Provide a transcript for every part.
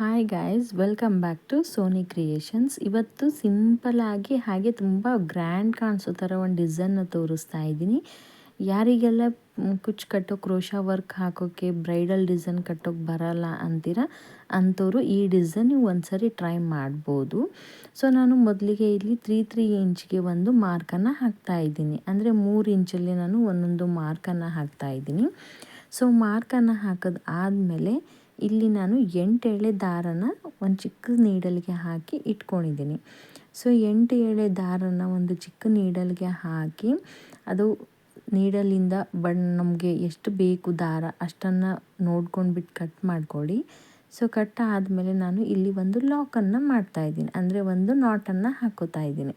Hi guys welcome back to Sony creations ಇವತ್ತು simple ಆಗಿ ಹಾಗೆ ತುಂಬ ಗ್ರ್ಯಾಂಡ್ ಕಾಣಿಸೋ ಥರ ಒಂದು ಡಿಸೈನ್ನ ತೋರಿಸ್ತಾ ಇದ್ದೀನಿ. ಯಾರಿಗೆಲ್ಲ ಕುಚ್ ಕಟ್ಟೋ ಕ್ರೋಶಾ ವರ್ಕ್ ಹಾಕೋಕ್ಕೆ ಬ್ರೈಡಲ್ ಡಿಸೈನ್ ಕಟ್ಟೋಕ್ಕೆ ಬರಲ್ಲ ಅಂತೀರ, ಅಂಥವ್ರು ಈ ಡಿಸೈನ್ ನೀವು ಒಂದ್ಸರಿ ಟ್ರೈ ಮಾಡ್ಬೋದು. ಸೊ ನಾನು ಮೊದಲಿಗೆ ಇಲ್ಲಿ ತ್ರೀ ತ್ರೀ ಇಂಚ್ಗೆ ಒಂದು ಮಾರ್ಕನ್ನು ಹಾಕ್ತಾ ಇದ್ದೀನಿ. ಅಂದರೆ ಮೂರು ಇಂಚಲ್ಲಿ ನಾನು ಒಂದೊಂದು ಮಾರ್ಕನ್ನು ಹಾಕ್ತಾ ಇದ್ದೀನಿ. ಸೊ ಮಾರ್ಕನ್ನು ಹಾಕೋದು ಆದಮೇಲೆ ಇಲ್ಲಿ ನಾನು ಎಂಟು ಎಳೆ ದಾರನ ಒಂದು ಚಿಕ್ಕ ನೀಡಲ್ಗೆ ಹಾಕಿ ಇಟ್ಕೊಂಡಿದ್ದೀನಿ. ಸೊ ಎಂಟು ಎಳೆ ದಾರನ ಒಂದು ಚಿಕ್ಕ ನೀಡಲ್ಗೆ ಹಾಕಿ ಅದು ನೀಡಲಿಂದ ಬಣ್ಣ, ನಮಗೆ ಎಷ್ಟು ಬೇಕು ದಾರ ಅಷ್ಟನ್ನು ನೋಡ್ಕೊಂಡ್ಬಿಟ್ಟು ಕಟ್ ಮಾಡ್ಕೊಳ್ಳಿ. ಸೊ ಕಟ್ ಆದಮೇಲೆ ನಾನು ಇಲ್ಲಿ ಒಂದು ಲಾಕನ್ನು ಮಾಡ್ತಾಯಿದ್ದೀನಿ ಅಂದರೆ ಒಂದು ನಾಟನ್ನು ಹಾಕೋತಾ ಇದ್ದೀನಿ.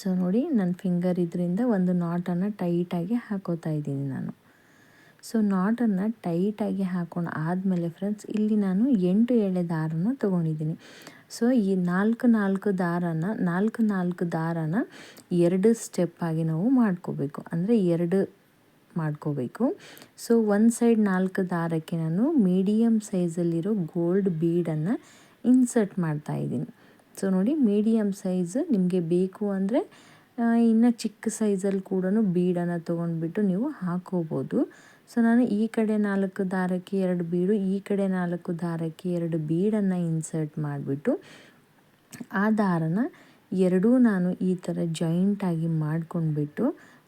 ಸೊ ನೋಡಿ ನನ್ನ ಫಿಂಗರ್ ಇದರಿಂದ ಒಂದು ನಾಟನ್ನು ಟೈಟಾಗಿ ಹಾಕೋತಾ ಇದ್ದೀನಿ ನಾನು. ಸೊ ನಾಟನ್ನು ಟೈಟಾಗಿ ಹಾಕೊಂಡು ಆದಮೇಲೆ ಫ್ರೆಂಡ್ಸ್ ಇಲ್ಲಿ ನಾನು ಎಂಟು ಎಳೆ ದಾರನ ತೊಗೊಂಡಿದ್ದೀನಿ. ಸೊ ಈ ನಾಲ್ಕು ನಾಲ್ಕು ದಾರನ, ನಾಲ್ಕು ನಾಲ್ಕು ದಾರನ ಎರಡು ಸ್ಟೆಪ್ಪಾಗಿ ನಾವು ಮಾಡ್ಕೋಬೇಕು. ಅಂದರೆ ಎರಡು ಮಾಡ್ಕೋಬೇಕು. ಸೊ ಒಂದು ಸೈಡ್ ನಾಲ್ಕು ದಾರಕ್ಕೆ ನಾನು ಮೀಡಿಯಮ್ ಸೈಜಲ್ಲಿರೋ ಗೋಲ್ಡ್ ಬೀಡನ್ನು ಇನ್ಸರ್ಟ್ ಮಾಡ್ತಾ ಇದ್ದೀನಿ. ಸೊ ನೋಡಿ ಮೀಡಿಯಮ್ ಸೈಜ್ ನಿಮಗೆ ಬೇಕು ಅಂದರೆ ಇನ್ನು ಚಿಕ್ಕ ಸೈಜಲ್ಲಿ ಕೂಡ ಬೀಡನ್ನು ತೊಗೊಂಡ್ಬಿಟ್ಟು ನೀವು ಹಾಕೋಬೋದು. ಸೊ ನಾನು ಈ ಕಡೆ ನಾಲ್ಕು ದಾರಕ್ಕೆ ಎರಡು ಬೀಡು, ಈ ಕಡೆ ನಾಲ್ಕು ದಾರಕ್ಕೆ ಎರಡು ಬೀಡನ್ನು ಇನ್ಸರ್ಟ್ ಮಾಡಿಬಿಟ್ಟು ಆ ದಾರನ ಎರಡೂ ನಾನು ಈ ಥರ ಜಾಯಿಂಟಾಗಿ ಮಾಡ್ಕೊಂಡ್ಬಿಟ್ಟು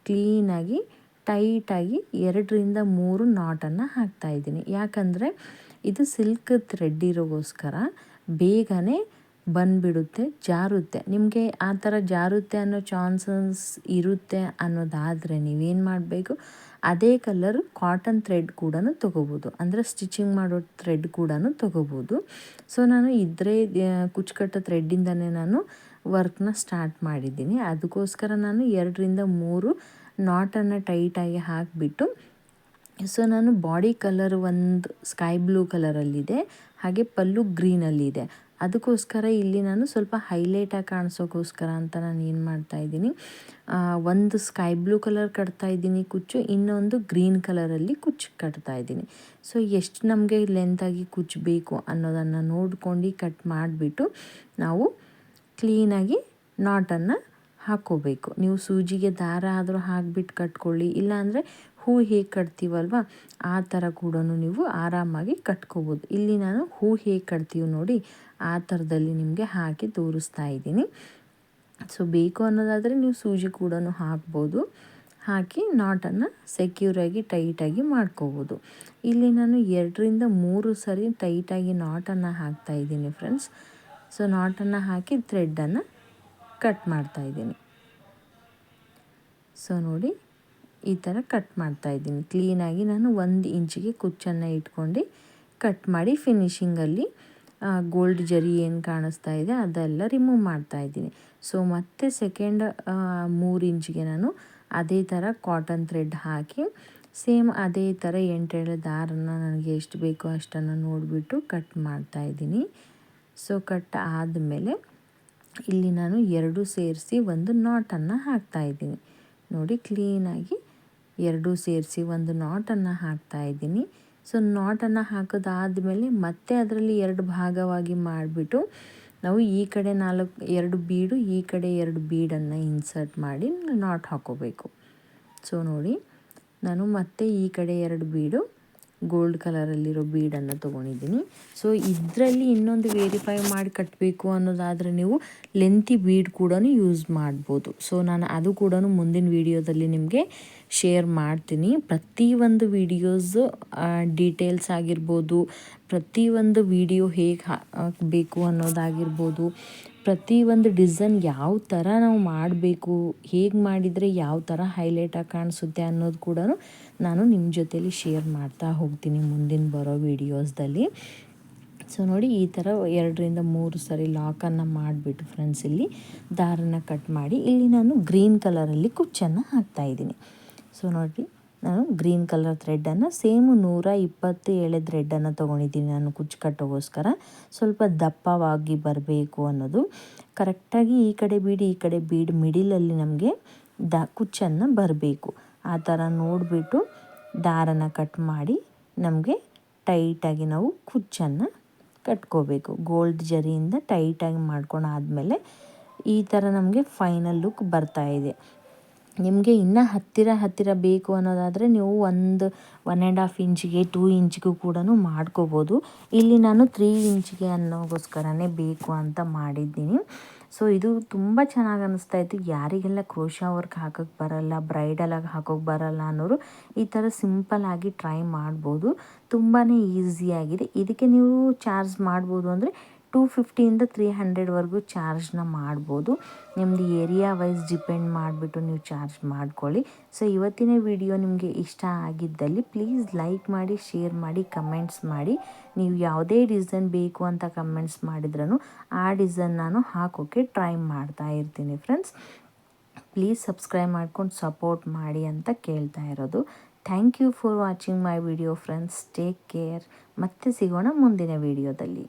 ಕ್ಲೀನಾಗಿ, ಟೈಟಾಗಿ ಎರಡರಿಂದ ಮೂರು ನಾಟನ್ನು ಹಾಕ್ತಾಯಿದ್ದೀನಿ ಯಾಕಂದರೆ ಇದು ಸಿಲ್ಕ್ ಥ್ರೆಡ್ ಇರೋಗೋಸ್ಕರ ಬೇಗನೆ ಬಂದುಬಿಡುತ್ತೆ, ಜಾರುತ್ತೆ. ನಿಮಗೆ ಆ ಥರ ಜಾರುತ್ತೆ ಅನ್ನೋ ಚಾನ್ಸಸ್ ಇರುತ್ತೆ ಅನ್ನೋದಾದರೆ ನೀವೇನು ಮಾಡಬೇಕು? ಅದೇ ಕಲರ್ ಕಾಟನ್ ಥ್ರೆಡ್ ಕೂಡ ತೊಗೋಬೋದು. ಅಂದರೆ ಸ್ಟಿಚಿಂಗ್ ಮಾಡೋ ಥ್ರೆಡ್ ಕೂಡ ತೊಗೋಬೋದು. ಸೊ, ನಾನು ಇದ್ರೆ ಕುಚ್ಚುಕಟ್ಟ ಥ್ರೆಡ್ಡಿಂದನೇ ನಾನು ವರ್ಕ್ನ ಸ್ಟಾರ್ಟ್ ಮಾಡಿದ್ದೀನಿ. ಅದಕ್ಕೋಸ್ಕರ ನಾನು ಎರಡರಿಂದ ಮೂರು ನಾಟನ್ನು ಟೈಟಾಗಿ ಹಾಕಿಬಿಟ್ಟು, ಸೊ, ನಾನು ಬಾಡಿ ಕಲರ್ ಒಂದು ಸ್ಕೈ ಬ್ಲೂ ಕಲರಲ್ಲಿದೆ, ಹಾಗೆ ಪಲ್ಲು ಗ್ರೀನಲ್ಲಿದೆ. ಅದಕ್ಕೋಸ್ಕರ ಇಲ್ಲಿ ನಾನು ಸ್ವಲ್ಪ ಹೈಲೈಟಾಗಿ ಕಾಣಿಸೋಕ್ಕೋಸ್ಕರ ಅಂತ ನಾನು ಏನು ಮಾಡ್ತಾಯಿದ್ದೀನಿ ಒಂದು ಸ್ಕೈ ಬ್ಲೂ ಕಲರ್ ಕಟ್ತಾ ಇದ್ದೀನಿ ಕುಚ್ಚು, ಇನ್ನೊಂದು ಗ್ರೀನ್ ಕಲರಲ್ಲಿ ಕುಚ್ಚು ಕಟ್ತಾ ಇದ್ದೀನಿ. ಸೊ ಎಷ್ಟು ನಮಗೆ ಲೆಂತಾಗಿ ಕುಚ್ಚು ಬೇಕು ಅನ್ನೋದನ್ನು ನೋಡ್ಕೊಂಡು ಕಟ್ ಮಾಡಿಬಿಟ್ಟು ನಾವು ಕ್ಲೀನಾಗಿ ನಾಟನ್ನು ಹಾಕ್ಕೋಬೇಕು. ನೀವು ಸೂಜಿಗೆ ದಾರ ಆದರೂ ಹಾಕ್ಬಿಟ್ಟು ಕಟ್ಕೊಳ್ಳಿ, ಇಲ್ಲಾಂದರೆ ಹೂ ಹೇಗೆ ಕಟ್ತೀವಲ್ವ, ಆ ಥರ ಕೂಡ ನೀವು ಆರಾಮಾಗಿ ಕಟ್ಕೋಬೋದು. ಇಲ್ಲಿ ನಾನು ಹೂ ಹೇಗೆ ಕಟ್ತೀವಿ ನೋಡಿ ಆ ಥರದಲ್ಲಿ ನಿಮಗೆ ಹಾಕಿ ತೋರಿಸ್ತಾ ಇದ್ದೀನಿ. ಸೊ, ಬೇಕು ಅನ್ನೋದಾದರೆ ನೀವು ಸೂಜಿ ಕೂಡ ಹಾಕ್ಬೋದು. ಹಾಕಿ ನಾಟನ್ನು ಸೆಕ್ಯೂರಾಗಿ ಟೈಟಾಗಿ ಮಾಡ್ಕೋಬೋದು. ಇಲ್ಲಿ ನಾನು ಎರಡರಿಂದ ಮೂರು ಸರಿ ಟೈಟಾಗಿ ನಾಟನ್ನು ಹಾಕ್ತಾ ಇದ್ದೀನಿ ಫ್ರೆಂಡ್ಸ್ ಸೊ ನಾಟನ್ನು ಹಾಕಿ ಥ್ರೆಡ್ಡನ್ನು ಕಟ್ ಮಾಡ್ತಾ ಇದ್ದೀನಿ. ಸೊ ನೋಡಿ ಈ ಥರ ಕಟ್ ಮಾಡ್ತಾ ಇದ್ದೀನಿ. ಕ್ಲೀನಾಗಿ ನಾನು ಒಂದು ಇಂಚಿಗೆ ಕುಚ್ಚನ್ನು ಇಟ್ಕೊಂಡು ಕಟ್ ಮಾಡಿ ಫಿನಿಶಿಂಗಲ್ಲಿ ಗೋಲ್ಡ್ ಜರಿ ಏನು ಕಾಣಿಸ್ತಾ ಇದೆ, ಅದೆಲ್ಲ ರಿಮೂವ್ ಮಾಡ್ತಾ ಇದ್ದೀನಿ. ಸೊ ಮತ್ತೆ ಸೆಕೆಂಡ್ ಮೂರು ಇಂಚಿಗೆ ನಾನು ಅದೇ ಥರ ಕಾಟನ್ ಥ್ರೆಡ್ ಹಾಕಿ ಸೇಮ್ ಅದೇ ಥರ ಎಂಟೆರಡು ದಾರನ ನನಗೆ ಎಷ್ಟು ಬೇಕೋ ಅಷ್ಟನ್ನು ನೋಡಿಬಿಟ್ಟು ಕಟ್ ಮಾಡ್ತಾ ಇದ್ದೀನಿ. ಸೊ ಕಟ್ ಆದಮೇಲೆ ಇಲ್ಲಿ ನಾನು ಎರಡು ಸೇರಿಸಿ ಒಂದು ನಾಟನ್ನು ಹಾಕ್ತಾಯಿದ್ದೀನಿ ನೋಡಿ ಕ್ಲೀನಾಗಿ ಎರಡೂ ಸೇರಿಸಿ ಒಂದು ನಾಟನ್ನು ಹಾಕ್ತಾ ಇದ್ದೀನಿ. ಸೊ ನಾಟನ್ನು ಹಾಕೋದಾದಮೇಲೆ ಮತ್ತೆ ಅದರಲ್ಲಿ ಎರಡು ಭಾಗವಾಗಿ ಮಾಡಿಬಿಟ್ಟು ನಾವು ಈ ಕಡೆ ನಾಲ್ಕು, ಎರಡು ಬೀಡು, ಈ ಕಡೆ ಎರಡು ಬೀಡನ್ನು ಇನ್ಸರ್ಟ್ ಮಾಡಿ ನಾಟ್ ಹಾಕೋಬೇಕು. ಸೊ ನೋಡಿ, ನಾನು ಮತ್ತೆ ಈ ಕಡೆ ಎರಡು ಬೀಡು ಗೋಲ್ಡ್ ಕಲರಲ್ಲಿರೋ ಬೀಡನ್ನು ತೊಗೊಂಡಿದ್ದೀನಿ. ಸೊ ಇದರಲ್ಲಿ ಇನ್ನೊಂದು ವೇರಿಫೈ ಮಾಡಿ ಕಟ್ಟಬೇಕು ಅನ್ನೋದಾದರೆ ನೀವು ಲೆಂತಿ ಬೀಡ್ ಕೂಡ ಯೂಸ್ ಮಾಡ್ಬೋದು. ಸೊ ನಾನು ಅದು ಕೂಡ ಮುಂದಿನ ವೀಡಿಯೋದಲ್ಲಿ ನಿಮಗೆ ಶೇರ್ ಮಾಡ್ತೀನಿ. ಪ್ರತಿಯೊಂದು ವೀಡಿಯೋಸ್ ಡೀಟೇಲ್ಸ್ ಆಗಿರ್ಬೋದು, ಪ್ರತಿಯೊಂದು ವಿಡಿಯೋ ಹೇಗೆ ಹಾಕಬೇಕು ಅನ್ನೋದಾಗಿರ್ಬೋದು ಪ್ರತಿಯೊಂದು ಡಿಸೈನ್ ಯಾವ ಥರ ನಾವು ಮಾಡಬೇಕು, ಹೇಗೆ ಮಾಡಿದರೆ ಯಾವ ಥರ ಹೈಲೈಟಾಗಿ ಕಾಣಿಸುತ್ತೆ ಅನ್ನೋದು ಕೂಡ ನಾನು ನಿಮ್ಮ ಜೊತೇಲಿ ಶೇರ್ ಮಾಡ್ತಾ ಹೋಗ್ತೀನಿ ಮುಂದಿನ ಬರೋ ವಿಡಿಯೋಸ್ದಲ್ಲಿ. ಸೊ ನೋಡಿ, ಈ ಥರ ಎರಡರಿಂದ ಮೂರು ಸರಿ ಲಾಕನ್ನು ಮಾಡಿಬಿಟ್ಟು ಫ್ರೆಂಡ್ಸ್ ಇಲ್ಲಿ ದಾರನ ಕಟ್ ಮಾಡಿ, ಇಲ್ಲಿ ನಾನು ಗ್ರೀನ್ ಕಲರಲ್ಲಿ ಕುಚ್ಚನ್ನು ಹಾಕ್ತಾಯಿದ್ದೀನಿ ಸೊ ನೋಡಿ ನಾನು ಗ್ರೀನ್ ಕಲರ್ ಥ್ರೆಡ್ಡನ್ನು ಸೇಮು ನೂರ ಇಪ್ಪತ್ತು ಎಳೆ ಥ್ರೆಡ್ಡನ್ನು ತೊಗೊಂಡಿದ್ದೀನಿ ನಾನು ಕುಚ್ಚು ಕಟ್ಟೋಗೋಸ್ಕರ. ಸ್ವಲ್ಪ ದಪ್ಪವಾಗಿ ಬರಬೇಕು ಅನ್ನೋದು. ಕರೆಕ್ಟಾಗಿ ಈ ಕಡೆ ಬೀಡಿ, ಈ ಕಡೆ ಬೀಡ್ ಮಿಡಿಲಲ್ಲಿ ನಮಗೆ ದ ಕುಚ್ಚನ್ನು ಬರಬೇಕು. ಆ ಥರ ನೋಡಿಬಿಟ್ಟು ದಾರನ ಕಟ್ ಮಾಡಿ ನಮಗೆ ಟೈಟಾಗಿ ನಾವು ಕುಚ್ಚನ್ನು ಕಟ್ಕೋಬೇಕು. ಗೋಲ್ಡ್ ಜರಿಯಿಂದ ಟೈಟಾಗಿ ಮಾಡ್ಕೊಂಡಾದಮೇಲೆ ಈ ಥರ ನಮಗೆ ಫೈನಲ್ ಲುಕ್ ಬರ್ತಾ ಇದೆ. ನಿಮಗೆ ಇನ್ನೂ ಹತ್ತಿರ ಹತ್ತಿರ ಬೇಕು ಅನ್ನೋದಾದರೆ ನೀವು ಒಂದು ಒನ್ ಆ್ಯಂಡ್ ಹಾಫ್ ಇಂಚಿಗೆ ಟೂ ಇಂಚಿಗೂ ಕೂಡ ಮಾಡ್ಕೋಬೋದು. ಇಲ್ಲಿ ನಾನು ತ್ರೀ ಇಂಚಿಗೆ ಅನ್ನೋಗೋಸ್ಕರನೇ ಬೇಕು ಅಂತ ಮಾಡಿದ್ದೀನಿ. ಸೊ ಇದು ತುಂಬ ಚೆನ್ನಾಗಿ ಅನ್ನಿಸ್ತಾ ಇತ್ತು. ಯಾರಿಗೆಲ್ಲ ಕ್ರೋಶಾ ವರ್ಕ್ ಹಾಕೋಕ್ಕೆ ಬರಲ್ಲ ಬ್ರೈಡಲಾಗಿ ಹಾಕೋಕ್ಕೆ ಬರಲ್ಲ ಅನ್ನೋರು ಈ ಥರ ಸಿಂಪಲ್ಲಾಗಿ ಟ್ರೈ ಮಾಡ್ಬೋದು. ತುಂಬಾ ಈಸಿಯಾಗಿದೆ ಇದಕ್ಕೆ ನೀವು ಚಾರ್ಜ್ ಮಾಡ್ಬೋದು ಅಂದರೆ ಟೂ ಫಿಫ್ಟಿಯಿಂದ ತ್ರೀ ಹಂಡ್ರೆಡ್ವರೆಗೂ ಚಾರ್ಜ್ನ ಮಾಡ್ಬೋದು. ನಿಮ್ಮದು ಏರಿಯಾ ವೈಸ್ ಡಿಪೆಂಡ್ ಮಾಡಿಬಿಟ್ಟು ನೀವು ಚಾರ್ಜ್ ಮಾಡ್ಕೊಳ್ಳಿ. ಸೊ ಇವತ್ತಿನ ವಿಡಿಯೋ ನಿಮಗೆ ಇಷ್ಟ ಆಗಿದ್ದಲ್ಲಿ ಪ್ಲೀಸ್ ಲೈಕ್ ಮಾಡಿ ಶೇರ್ ಮಾಡಿ ಕಮೆಂಟ್ಸ್ ಮಾಡಿ. ನೀವು ಯಾವುದೇ ಡಿಸೈನ್ ಬೇಕು ಅಂತ ಕಮೆಂಟ್ಸ್ ಮಾಡಿದ್ರೂ ಆ ಡಿಸೈನ್ ನಾನು ಹಾಕೋಕ್ಕೆ ಟ್ರೈ ಮಾಡ್ತಾ ಇರ್ತೀನಿ ಫ್ರೆಂಡ್ಸ್ ಪ್ಲೀಸ್ ಸಬ್ಸ್ಕ್ರೈಬ್ ಮಾಡ್ಕೊಂಡು ಸಪೋರ್ಟ್ ಮಾಡಿ ಅಂತ ಕೇಳ್ತಾ ಇರೋದು. Thank you for watching my video friends take care ಮತ್ತೆ ಸಿಗೋಣ ಮುಂದಿನ ವಿಡಿಯೋದಲ್ಲಿ